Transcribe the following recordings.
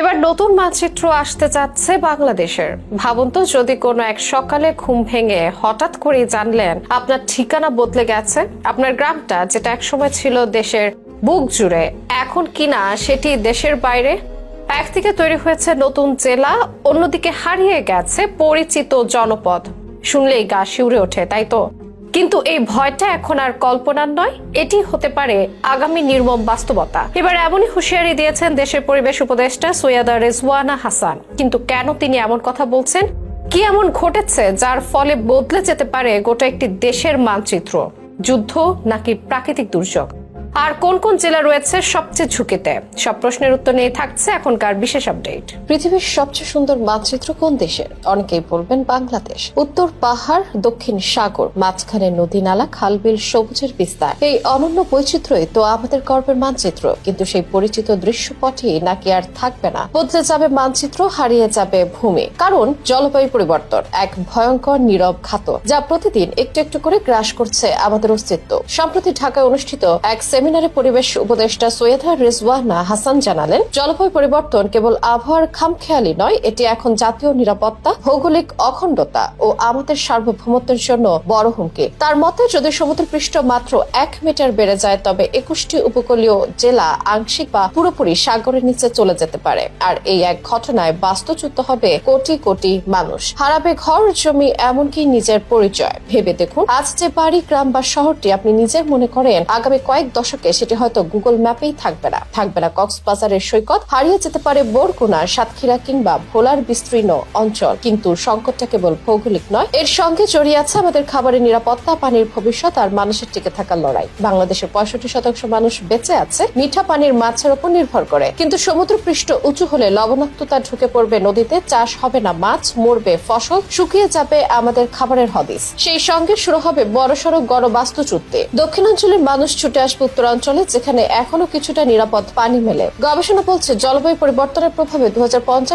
এবার নতুন মানচিত্র আসতে যাচ্ছে বাংলাদেশের। ভাবুন তো, যদি কোনো এক সকালে ঘুম ভেঙে হঠাৎ করে জানলেন আপনার ঠিকানা বদলে গেছে, আপনার গ্রামটা, যেটা একসময় ছিল দেশের বুক জুড়ে, এখন কিনা সেটি দেশের বাইরে? একদিকে তৈরি হয়েছে নতুন জেলা, অন্যদিকে হারিয়ে গেছে পরিচিত জনপদ। শুনলেই গা শিউরে ওঠে, তাই তো? কিন্তু এই ভয়টা এখন আর কল্পনার নয়, এটি হতে পারে আগামী নির্মম বাস্তবতা। এবার এমনই হুঁশিয়ারি দিয়েছেন দেশের পরিবেশ উপদেষ্টা সৈয়দা রেজওয়ানা হাসান। কিন্তু কেন তিনি এমন কথা বলছেন? কি এমন ঘটেছে যার ফলে বদলে যেতে পারে গোটা একটি দেশের মানচিত্র? যুদ্ধ নাকি প্রাকৃতিক দুর্যোগ? আর কোন কোন জেলা রয়েছে সবচেয়ে ঝুঁকিতে? সব প্রশ্নের উত্তর নিয়ে থাকছে এখনকার বিশেষ আপডেট। পৃথিবীর সবচেয়ে সুন্দর মানচিত্র কোন দেশের? অনেকেই বলবেন বাংলাদেশ। উত্তর পাহাড়, দক্ষিণ সাগর, মাঝখানে নদী নালা খালবিল সবুজের বিস্তার। এই অনন্য বৈচিত্র্যই তো আমাদের গর্বের মানচিত্র। কিন্তু সেই পরিচিত দৃশ্যপটই নাকি আর থাকবে না। বদলে যাবে মানচিত্র, হারিয়ে যাবে ভূমি। কারণ জলবায়ু পরিবর্তন এক ভয়ঙ্কর নীরব ঘাত যা প্রতিদিন একটু একটু করে গ্রাস করছে আমাদের অস্তিত্ব। সম্প্রতি ঢাকায় অনুষ্ঠিত এক সেমিনারে পরিবেশ উপদেষ্টা সৈয়দা রিজওয়ানা হাসান জানালেন, জলবায়ু পরিবর্তন কেবল আবহাওয়ার খামখেয়ালি নয়, এটি এখন জাতীয় নিরাপত্তা, ভৌগোলিক অখণ্ডতা ও আমাদের সার্বভৌমত্বের জন্য বড় হুমকি। তার মতে, যদি সমুদ্রপৃষ্ঠ মাত্র এক মিটার বেড়ে যায়, তবে একুশটি উপকূলীয় জেলা আংশিক বা পুরোপুরি সাগরের নিচে চলে যেতে পারে। আর এই এক ঘটনায় বাস্তুচ্যুত হবে কোটি কোটি মানুষ। হারাবে ঘর, জমি, এমনকি নিজের পরিচয়। ভেবে দেখুন, আজ যে বাড়ি, গ্রাম বা শহরটি আপনি নিজের মনে করেন, আগামী কয়েক দশকে সেটি হয়তো গুগল ম্যাপেই থাকবে না। থাকবে না কক্সবাজারের সৈকত। হারিয়ে যেতে পারে বোরকুনা সাতক্ষীরা কিংবা ভোলার বিস্তীর্ণ অঞ্চল। কিন্তু সংকটটা কেবল ভৌগোলিক নয়। এর সঙ্গে জড়িয়ে আছে আমাদের খাবারের নিরাপত্তা, পানির ভবিষ্যৎ আর মানুষের টিকে থাকার লড়াই। বাংলাদেশের পঁয়ষট্টি শতাংশ মানুষ বেঁচে আছে, মিঠা পানির মাছের উপর নির্ভর করে। কিন্তু সমুদ্র পৃষ্ঠ উঁচু হলে লবণাক্ততা ঢুকে পড়বে নদীতে। চাষ হবে না মাছ, মরবে ফসল, শুকিয়ে যাবে আমাদের খাবারের হদিস। সেই সঙ্গে শুরু হবে বড়সড় বাস্তুচ্যুতি। দক্ষিণাঞ্চলের মানুষ ছুটে আসবে উত্তরাঞ্চলে, যেখানে এখনও কিছুটা নিরাপদ পানি মেলে। গবেষণা বলছে, জলবায়ু পরিবর্তনের প্রভাবে দু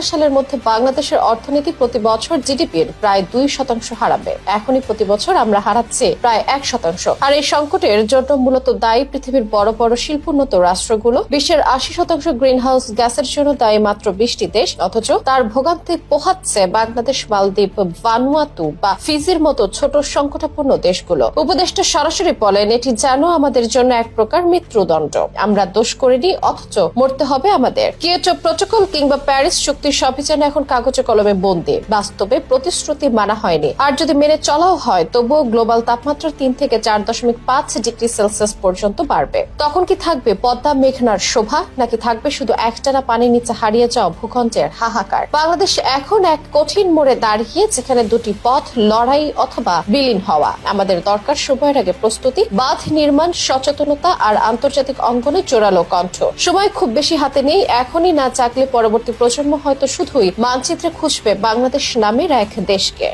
সালের মধ্যে বাংলাদেশের অর্থনীতি প্রতি বছর জিডিপির প্রায় দুই শতাংশ হারাবে। এখনই প্রতি বছর আমরা হারাচ্ছি প্রায় এক শতাংশ। আর এই সংকটের জন্য মূলত দায়ী পৃথিবীর বড় বড় শিল্পোন্নত রাষ্ট্রগুলো, বিশ্বের আশি শতাংশ গ্রিন হাউস গ্যাসের জন্য দায়ী মাত্র বিশটি দেশ, অথচ তার ভোগান্তি পোহাচ্ছে বাংলাদেশ, মালদ্বীপ, ভানুয়াতু বা ফিজির মতো ছোট সংকটাপূর্ণ দেশগুলো। উপদেষ্টা সরাসরি বলেন, এটি যেন আমাদের জন্য এক প্রকার মৃত্যুদণ্ড। আমরা দোষ করিনি, অথচ মরতে হবে আমাদের। কিয়েটো প্রোটোকল কিংবা প্যারিস চুক্তির যেন এখন কাগজে কলমে বন্দী। বাস্তবে প্রতিশ্রুতি মানা হয়নি। আর যদি মেনে চলাও হয়, তবুও গ্লোবাল তাপমাত্রা তিন থেকে চার দশমিক পাঁচ ডিগ্রি সেলসিয়াস পর্যন্ত বাড়বে। তখন কি থাকবে পদ্মা মেঘনার শোভা, নাকি থাকবে শুধু একটানা পানির নিচে হারিয়ে যাওয়া ভূখণ্ডের হাহাকার? বাংলাদেশ এখন এক কঠিন মোড়ে দাঁড়িয়ে, যেখানে দুটি পথ লড়াই অথবা বিলীন হওয়া। আমাদের দরকার সময়ের আগে প্রস্তুতি, বাঁধ নির্মাণ, সচেতনতা আর আন্তর্জাতিক অঙ্গনে জোরালো কণ্ঠ। সময় খুব বেশি হাতে নেই, এখনই না চাকলে পরবর্তী প্রজন্ম হয়তো শুধুই মানচিত্রে খুঁজবে বাংলাদেশ নামের এক দেশকে।